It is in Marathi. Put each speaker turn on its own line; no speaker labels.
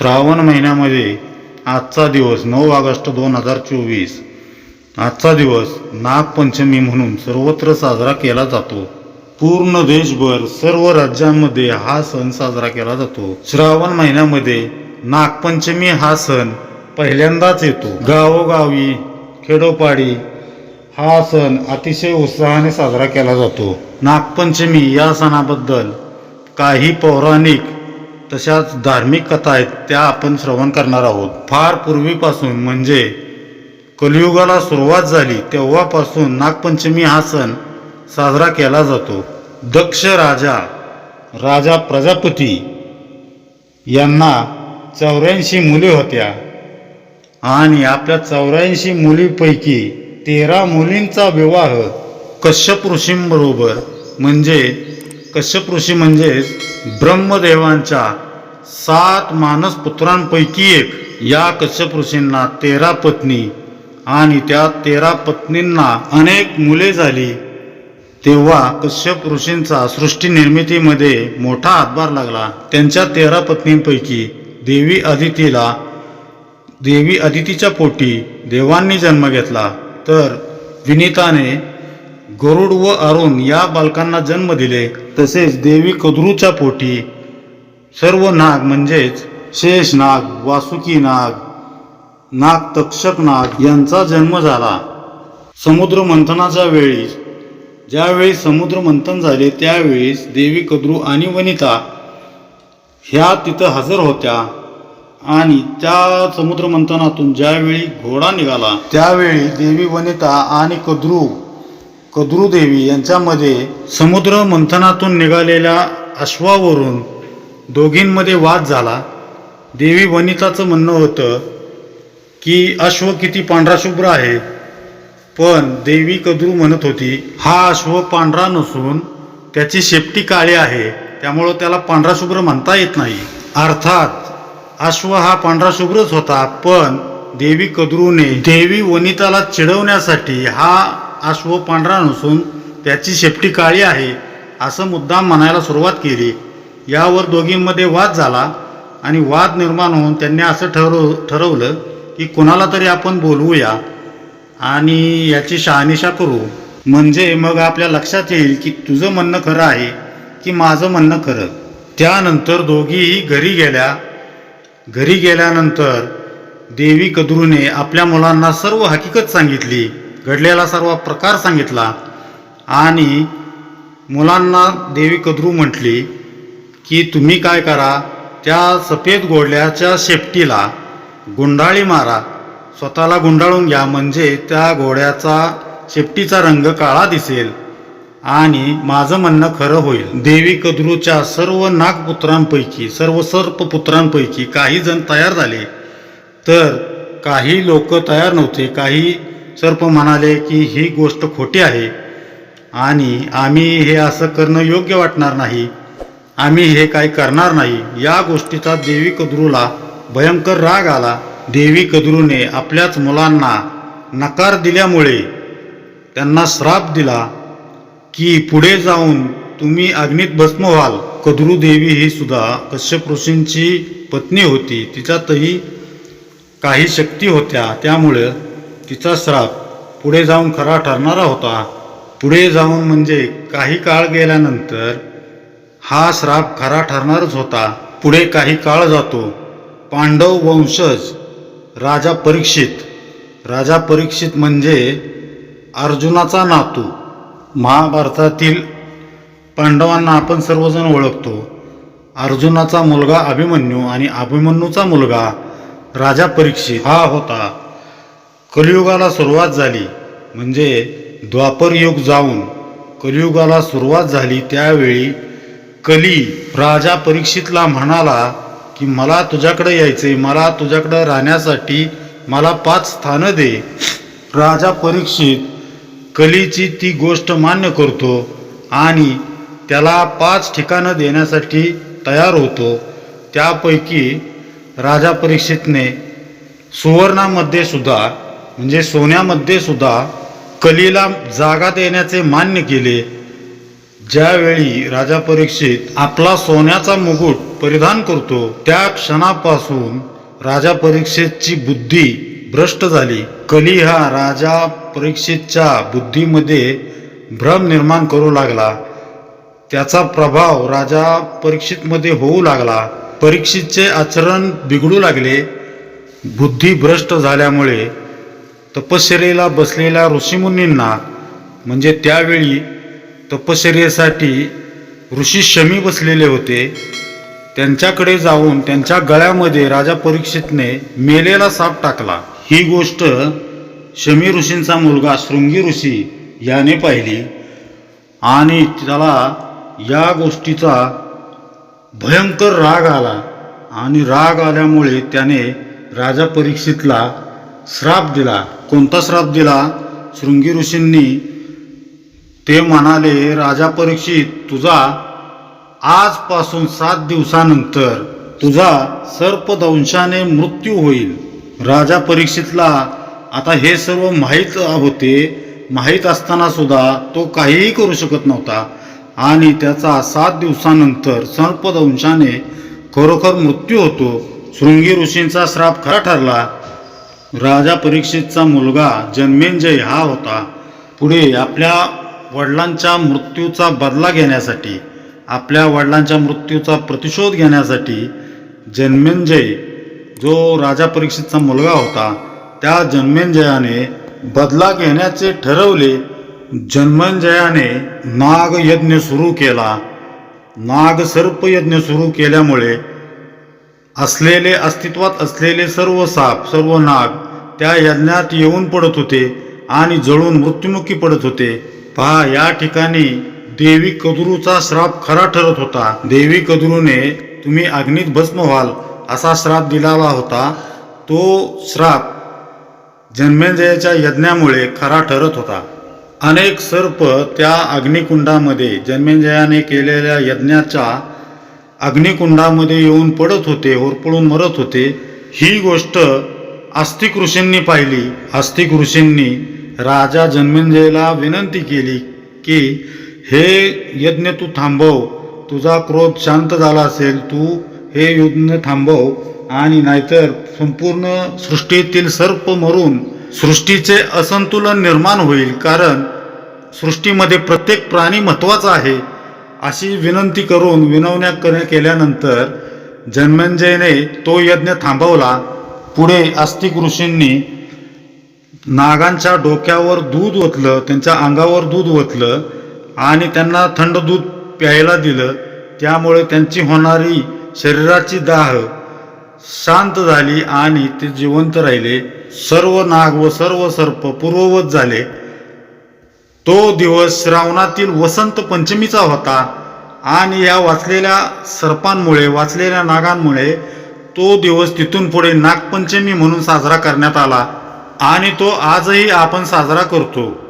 श्रावण महिन्यामध्ये आजचा दिवस नऊ ऑगस्ट दोन हजार चोवीस. आजचा दिवस नागपंचमी म्हणून सर्वत्र साजरा केला जातो. पूर्ण देशभर सर्व राज्यांमध्ये हा सण साजरा केला जातो. श्रावण महिन्यामध्ये नागपंचमी हा सण पहिल्यांदाच येतो. गावोगावी खेडोपाडी हा सण अतिशय उत्साहाने साजरा केला जातो. नागपंचमी या सणाबद्दल काही पौराणिक तशाच धार्मिक कथा आहेत त्या आपण श्रवण करणार आहोत. फार पूर्वीपासून म्हणजे कलियुगाला सुरुवात झाली तेव्हापासून नागपंचमी हा सण साजरा केला जातो. दक्ष राजा राजा प्रजापती यांना चौऱ्याऐंशी मुली होत्या. आणि आपल्या चौऱ्याऐंशी मुलीपैकी तेरा मुलींचा विवाह कश्यप ऋषींबरोबर म्हणजे कश्यप ऋषी म्हणजेच ब्रह्मदेवांच्या सात मानस पुत्रांपैकी एक. या कश्यप ऋषींना तेरा पत्नी आणि त्या तेरा पत्नींना अनेक मुले झाली. तेव्हा कश्यप ऋषींचा सृष्टी निर्मितीमध्ये मोठा हातभार लागला. त्यांच्या तेरा पत्नींपैकी देवी अदितीला देवी अदितीच्या पोटी देवांनी जन्म घेतला. तर विनीताने गरुड व अरुण या बालकांना जन्म दिले तसेच देवी कद्रूच्या पोटी सर्व नाग म्हणजेच शेष नाग वासुकी नाग नाग तक्षक नाग यांचा जन्म झाला. समुद्र मंथनाच्या वेळी ज्यावेळी समुद्र मंथन झाले त्यावेळेस देवी कद्रू आणि वनिता ह्या तिथं हजर होत्या आणि त्या समुद्र मंथनातून ज्यावेळी घोडा निघाला त्यावेळी देवी वनिता आणि कद्रू कद्रुदेवी यांच्यामध्ये समुद्र मंथनातून निघालेल्या अश्वावरून दोघींमध्ये वाद झाला. देवी वनिताचं म्हणणं होतं की अश्व किती पांढरा शुभ्र आहे. पण देवी कद्रू म्हणत होती हा अश्व पांढरा नसून त्याची शेपटी काळी आहे त्यामुळं त्याला पांढरा शुभ्र म्हणता येत नाही. अर्थात अश्व हा पांढरा शुभ्रच होता पण देवी कद्रूने देवी वनिताला चिडवण्यासाठी हा अश्व पांढरा नसून त्याची शेपटी काळी आहे असं मुद्दाम म्हणायला सुरुवात केली. यावर दोघींमध्ये वाद झाला आणि वाद निर्माण होऊन त्यांनी असं ठरव ठरवलं की कुणाला तरी आपण बोलवूया आणि याची शहानिशा करू. म्हणजे मग आपल्या लक्षात येईल की तुझं म्हणणं खरं आहे की माझं म्हणणं खरं. त्यानंतर दोघीही घरी गेल्या. घरी गेल्यानंतर देवी कद्रूने आपल्या मुलांना सर्व हकीकत सांगितली. घडलेला सर्व प्रकार सांगितला आणि मुलांना देवी कद्रू म्हटली की तुम्ही काय करा त्या सफेद घोड्याच्या शेपटीला गुंडाळी मारा. स्वतःला गुंडाळून घ्या म्हणजे त्या घोड्याचा शेपटीचा रंग काळा दिसेल आणि माझं म्हणणं खरं होईल. देवी कद्रूच्या सर्व नागपुत्रांपैकी सर्व सर्पपुत्रांपैकी काही जण तयार झाले तर काही लोक तयार नव्हते काही सर्प म्हणाले की ही गोष्ट खोटी आहे आणि आम्ही हे असं करणं योग्य वाटणार नाही. आम्ही हे काही करणार नाही. या गोष्टीचा देवी कद्रूला भयंकर राग आला. देवी कद्रूने आपल्याच मुलांना नकार दिल्यामुळे त्यांना श्राप दिला की पुढे जाऊन तुम्ही अग्नीत भस्म व्हाल. कद्रू देवी ही सुद्धा कश्यप ऋषींची पत्नी होती. तिच्यातही काही शक्ती होत्या. त्यामुळं तिचा श्राप पुढे जाऊन खरा ठरणारा होता. पुढे जाऊन म्हणजे काही काळ गेल्यानंतर हा श्राप खरा ठरणारच होता. पुढे काही काळ जातो. पांडव वंशज राजा परीक्षित. राजा परीक्षित म्हणजे अर्जुनाचा नातू. महाभारतातील पांडवांना आपण सर्वजण ओळखतो. अर्जुनाचा मुलगा अभिमन्यू आणि अभिमन्यूचा मुलगा राजा परीक्षित हा होता. कलियुगाला सुरुवात झाली म्हणजे द्वापर युग जाऊन कलियुगाला सुरुवात झाली त्यावेळी कली राजा परीक्षितला म्हणाला की मला तुझ्याकडे यायचे मला तुझ्याकडं राहण्यासाठी मला पाच स्थानं दे. राजा परीक्षित कलीची ती गोष्ट मान्य करतो आणि त्याला पाच ठिकाणं देण्यासाठी तयार होतो. त्यापैकी राजा परीक्षितने सुवर्णामध्ये सुद्धा म्हणजे सोन्यामध्ये सुद्धा कलीला जागा देण्याचे मान्य केले. ज्यावेळी राजा परीक्षित आपला सोन्याचा मुकुट परिधान करतो त्या क्षणापासून राजा परीक्षितची बुद्धी भ्रष्ट झाली. कली हा राजा परीक्षितच्या बुद्धीमध्ये भ्रम निर्माण करू लागला. त्याचा प्रभाव राजा परीक्षितमध्ये होऊ लागला. परीक्षितचे आचरण बिघडू लागले. बुद्धी भ्रष्ट झाल्यामुळे तपश्चर्येला बसलेल्या ऋषीमुनींना म्हणजे त्यावेळी तपश्चर्येसाठी ऋषी शमी बसलेले होते. त्यांच्याकडे जाऊन त्यांच्या गळ्यामध्ये राजा परीक्षितने मेलेला साप टाकला. ही गोष्ट शमी ऋषींचा मुलगा शृंगी ऋषी याने पाहिली. आणि त्याला या गोष्टीचा भयंकर राग आला. आणि राग आल्यामुळे त्याने राजा परीक्षितला श्राप दिला. कोणता श्राप दिला? शृंगी ऋषींनी ते म्हणाले राजा परीक्षित तुझा आजपासून सात दिवसानंतर तुझा सर्पदंशाने मृत्यू होईल. राजा परीक्षितला आता हे सर्व माहीत होते. माहीत असताना सुद्धा तो काहीही करू शकत नव्हता. आणि त्याचा सात दिवसानंतर सर्पदंशाने खरोखर मृत्यू होतो. शृंगी ऋषींचा श्राप खरा ठरला. राजा परीक्षितचा मुलगा जन्मेंजय हा होता. पुढे आपल्या वडिलांच्या मृत्यूचा बदला घेण्यासाठी आपल्या वडिलांच्या मृत्यूचा प्रतिशोध घेण्यासाठी जन्मेंजय जो राजा परीक्षितचा मुलगा होता त्या जन्मेंजयाने बदला घेण्याचे ठरवले. जन्मेंजयाने नागयज्ञ सुरू केला. नाग सर्प यज्ञ सुरू केल्यामुळे असलेले अस्तित्वात असलेले सर्व साप सर्व नाग त्या यज्ञात येऊन पडत होते आणि जळून मृत्युमुखी पडत होते. पहा या ठिकाणी देवी कदरूचा श्राप खरा ठरत होता. देवी कदरूने तुम्ही अग्नीत भस्म व्हाल असा श्राप दिलेला होता. तो श्राप जन्मेंजयाच्या यज्ञामुळे खरा ठरत होता. अनेक सर्प त्या अग्निकुंडामध्ये जन्मेंजयाने केलेल्या यज्ञाच्या अग्निकुंडामध्ये येऊन पडत होते होरपळून मरत होते ही गोष्ट आस्तिक ऋषींनी पाहिली. आस्तिक ऋषींनी राजा जन्मेंजयला विनंती केली की हे यज्ञ तू थांबव तुझा क्रोध शांत झाला असेल तू हे यज्ञ थांबव आणि नाहीतर संपूर्ण सृष्टीतील सर्प मरून सृष्टीचे असंतुलन निर्माण होईल कारण सृष्टीमध्ये प्रत्येक प्राणी महत्त्वाचा आहे. अशी विनंती करून विनवण्या कर- केल्यानंतर जन्मंजयने तो यज्ञ थांबवला. पुढे आस्तिक ऋषींनी नागांच्या डोक्यावर दूध ओतलं त्यांच्या अंगावर दूध ओतलं आणि त्यांना थंड दूध प्यायला दिलं. त्यामुळे त्यांची होणारी शरीराची दाह शांत झाली आणि ते जिवंत राहिले. सर्व नाग व सर्व सर्प पूर्ववत झाले. तो दिवस श्रावणातील वसंत पंचमीचा होता आणि या वाचलेल्या सर्पांमुळे वाचलेल्या नागांमुळे तो दिवस तिथून पुढे नागपंचमी म्हणून साजरा करण्यात आला. आणि तो आजही आपण साजरा करतो.